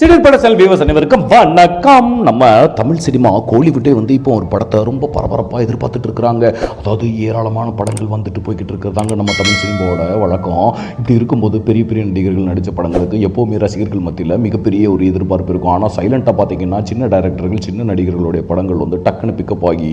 Cyril பட செல் viewers அனைவருக்கும் வணக்கம். நம்ம தமிழ் சினிமா கோலிவுட்டே வந்து இப்போ ஒரு படத்தை ரொம்ப பரபரப்பாக எதிர்பார்த்துட்டு இருக்கிறாங்க. அதாவது ஏராளமான படங்கள் வந்துட்டு போய்கிட்டு இருக்கிறதாங்க நம்ம தமிழ் சினிமாவோட வழக்கம். இப்படி இருக்கும்போது பெரிய பெரிய நடிகர்கள் நடித்த படங்களுக்கு எப்போவுமே ரசிகர்கள் மத்தியில் மிகப்பெரிய ஒரு எதிர்பார்ப்பு இருக்கும். ஆனால் சைலண்ட்டாக பார்த்தீங்கன்னா சின்ன டைரக்டர்கள் சின்ன நடிகர்களுடைய படங்கள் வந்து டக்குன்னு பிக்கப் ஆகி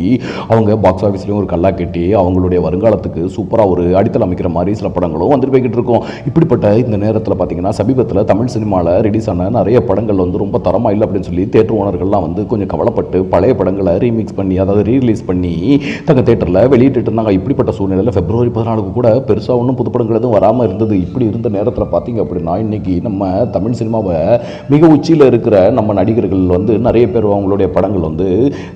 அவங்க பாக்ஸ் ஆஃபீஸ்லேயும் ஒரு கல்லா கட்டி அவங்களுடைய வருங்காலத்துக்கு சூப்பராக ஒரு அடித்தல் அமைக்கிற மாதிரி சில படங்களும் வந்துட்டு போய்கிட்டு இருக்கும். இப்படிப்பட்ட இந்த நேரத்தில் பார்த்தீங்கன்னா சமீபத்தில் தமிழ் சினிமாவில் ரிலீஸ் ஆன நிறைய படம் படங்கள் வந்து ரொம்ப தரமாக இல்லை அப்படின்னு சொல்லி தேட்டர் ஓனர்கள்லாம் வந்து கொஞ்சம் கவலைப்பட்டு பழைய படங்களை ரீமிக்ஸ் பண்ணி அதாவது ரீரிலீஸ் பண்ணி தங்க தேட்டரில் வெளியிட்டு இருந்தாங்க. இப்படிப்பட்ட சூழ்நிலையில் பிப்ரவரி பதினாலுக்கு கூட பெருசாக ஒன்றும் புது படங்கள் எதுவும் வராமல் இருந்தது. இப்படி இருந்த நேரத்தில் பார்த்தீங்க அப்படின்னா இன்றைக்கி நம்ம தமிழ் சினிமாவை மிக உச்சியில் இருக்கிற நம்ம நடிகர்கள் வந்து நிறைய பேர் அவங்களுடைய படங்கள் வந்து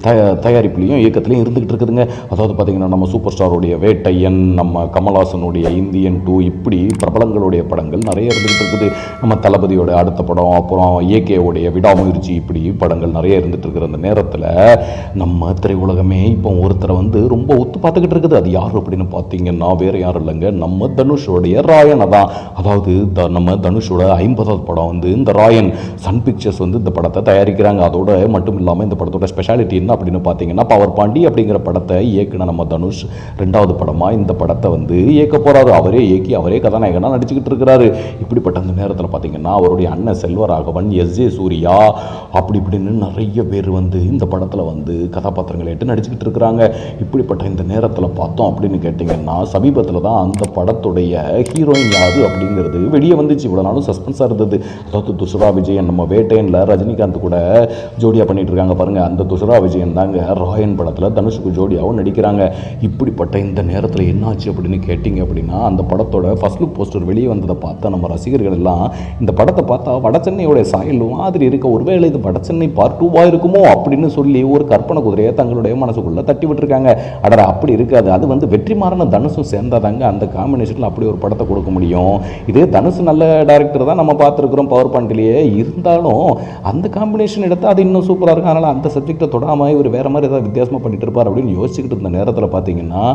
தய தயாரிப்புலையும் இயக்கத்துலையும் இருந்துகிட்டு இருக்குதுங்க. அதாவது பார்த்தீங்கன்னா நம்ம சூப்பர் ஸ்டாருடைய வேட்டையன் நம்ம கமல்ஹாசனுடைய இந்தியன் டூ இப்படி பிரபலங்களுடைய படங்கள் நிறைய இருந்துகிட்டு இருக்குது. நம்ம தளபதியோட அடுத்த படம் அப்புறம் ஏகேவுடைய விடாமுயற்சி இப்படி படங்கள் நிறைய இருந்துட்டு இருக்கிற அந்த நேரத்தில் நம்ம திரையுலகமே இப்போ ஒருத்தரை வந்து ரொம்ப ஒத்து பார்த்துக்கிட்டு இருக்குது. அது யார் அப்படின்னு பார்த்தீங்கன்னா வேறு யாரும் இல்லைங்க. நம்ம தனுஷோடைய ராயனை தான் அதாவது த- நம்ம தனுஷோட ஐம்பதாவது படம் வந்து இந்த ராயன் சன் பிக்சர்ஸ் வந்து இந்த படத்தை தயாரிக்கிறாங்க. அதோட மட்டும் இல்லாமல் இந்த படத்தோட ஸ்பெஷாலிட்டி என்ன அப்படின்னு பார்த்தீங்கன்னா பவர் பாண்டி அப்படிங்கிற படத்தை இயக்குன நம்ம தனுஷ் ரெண்டாவது படமாக இந்த படத்தை வந்து இயக்க போகிறாரு அவரே இயக்கி அவரே கதாநாயகனாக நடிச்சுக்கிட்டு இருக்கிறாரு. இப்படிப்பட்ட அந்த நேரத்தில் பார்த்தீங்கன்னா அவருடைய அண்ணன் செல்வராகவன் எஸ் ஏ சூர்யா அப்படி இப்படின்னு நிறைய பேர் வந்து இந்த படத்தில் வந்து கதாபாத்திரங்களை ஏற்று நடிச்சுக்கிட்டு இருக்கிறாங்க. இப்படிப்பட்ட இந்த நேரத்தில் பார்த்தோம் அப்படின்னு கேட்டிங்கன்னா சமீபத்தில் தான் அந்த படத்துடைய ஹீரோயின் யாரு அப்படிங்கிறது வெளியே வந்துச்சு. இவ்வளோ நாளும் சஸ்பென்ஸாக இருந்தது. அதாவது துஷரா விஜயன் நம்ம வேட்டையனில் ரஜினிகாந்த் கூட ஜோடியாக பண்ணிகிட்டு இருக்காங்க பாருங்கள் அந்த துஷரா விஜயன் தாங்க ராயன் படத்தில் தனுஷுக்கு ஜோடியாகவும் நடிக்கிறாங்க. இப்படிப்பட்ட இந்த நேரத்தில் என்னாச்சு அப்படின்னு கேட்டிங்க அப்படின்னா அந்த படத்தோட ஃபர்ஸ்ட் லுக் போஸ்டர் வெளியே வந்ததை பார்த்தா நம்ம ரசிகர்கள் எல்லாம் இந்த படத்தை பார்த்தா வட சென்னையோட சாயல் மாதிரி இருக்க ஒருவேளை இது வட சென்னை பார்ட் டூவாக இருக்குமோ அப்படின்னு சொல்லி ஒரு கற்பனை குதிரையை தங்களுடைய மனசுக்குள்ளே தட்டி விட்டுருக்காங்க அடரா அப்படி இருக்காது. அது வந்து வெற்றிமாறன தனுஷும் சேர்ந்தாதாங்க அந்த காம்பினேஷனில் அப்படி ஒரு படத்தை கொடுக்க முடியும். இதே தனுஷ் நல்ல டேரக்டர் தான் நம்ம பார்த்துருக்குறோம் பவர் பாயிண்ட்லேயே இருந்தாலும் அந்த காம்பினேஷன் எடுத்து அது இன்னும் சூப்பராக இருக்கும். அதனால் அந்த சப்ஜெக்டை தொடாமல் இவர் வேறு மாதிரி ஏதாவது வித்தியாசமாக பண்ணிட்டு இருப்பார் அப்படின்னு யோசிச்சுக்கிட்டு இருந்த நேரத்தில் பார்த்தீங்கன்னா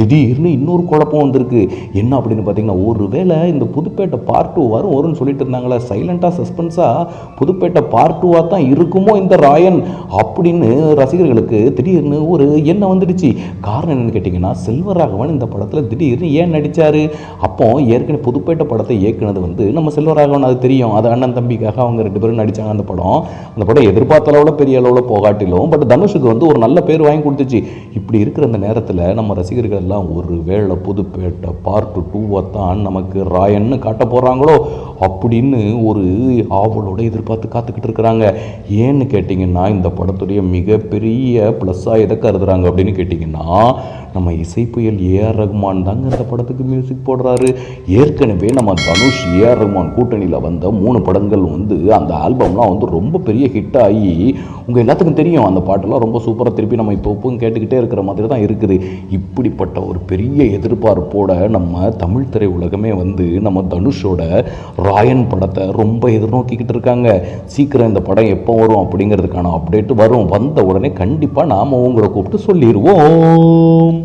திடீர்னு இன்னொரு குழப்பம் வந்திருக்கு. என்ன அப்படின்னு பார்த்தீங்கன்னா ஒருவேளை இந்த புதுப்பேட்டை பார்ட் டூ வரும் வரும்னு சொல்லிட்டு இருந்தாங்களா சைலண்ட்டாக சஸ்பென்ஸாக புதுப்பேட்டை பார்ட் டூவாக தான் இருக்குமோ இந்த ராயன் அப்படின்னு ரசிகர்களுக்கு திடீர்னு ஒரு எண்ணம் வந்துடுச்சு. காரணம் என்னென்னு கேட்டிங்கன்னா செல்வராகவன் இந்த படத்தில் திடீர்னு ஏன் நடித்தார் அப்போ ஏற்கனவே புதுப்பேட்டை படத்தை இயக்குனது வந்து நம்ம செல்வராகவன் அது தெரியும். அது அண்ணன் தம்பிக்காக அவங்க ரெண்டு பேரும் நடித்தாங்க அந்த படம். அந்த படம் எதிர்பார்த்த அளவில் பெரிய அளவில் போகாட்டிலும் பட் தனுஷுக்கு வந்து ஒரு நல்ல பேர் வாங்கி கொடுத்துச்சு. இப்படி இருக்கிற அந்த நேரத்தில் நம்ம ரசிகர்கள் எல்லாம் ஒரு வேளை புதுப்பேட்டை பார்ட் டூவை தான் நமக்கு ராயன்னு காட்ட போகிறாங்களோ அப்படின்னு ஒரு ஆவலோட எதிர்பார்த்து காத்துக்கிட்டு இருக்கிறாங்க. ஏன்னு கேட்டிங்கன்னா இந்த படத்துடைய மிகப்பெரிய ப்ளஸ்ஸாக எதை கருதுறாங்க அப்படின்னு கேட்டிங்கன்னா நம்ம இசை புயல் ஏஆர் ரகுமான் தாங்க இந்த படத்துக்கு மியூசிக் போடுறாரு. ஏற்கனவே நம்ம தனுஷ் ஏஆர் ரகுமான் கூட்டணியில் வந்த மூணு படங்கள் வந்து அந்த ஆல்பம்லாம் வந்து ரொம்ப பெரிய ஹிட் ஆகி உங்கள் எல்லாத்துக்கும் தெரியும் அந்த பாட்டெல்லாம் ரொம்ப சூப்பராக திருப்பி நம்ம இப்போ இப்பவும் கேட்டுக்கிட்டே இருக்கிற மாதிரி தான் இருக்குது. இப்படிப்பட்ட ஒரு பெரிய எதிர்பார்ப்போட நம்ம தமிழ் திரை உலகமே வந்து நம்ம தனுஷோட ராயன் படத்தை ரொம்ப எதிர்நோக்கிக்கிட்டு இருக்காங்க. சீக்கிரம் இந்த படம் எப்போ வரும் அப்படிங்கிறதுக்கான அப்டேட் வரும். வந்த உடனே கண்டிப்பாக நாம் உங்களை கூப்பிட்டு சொல்லிடுவோம்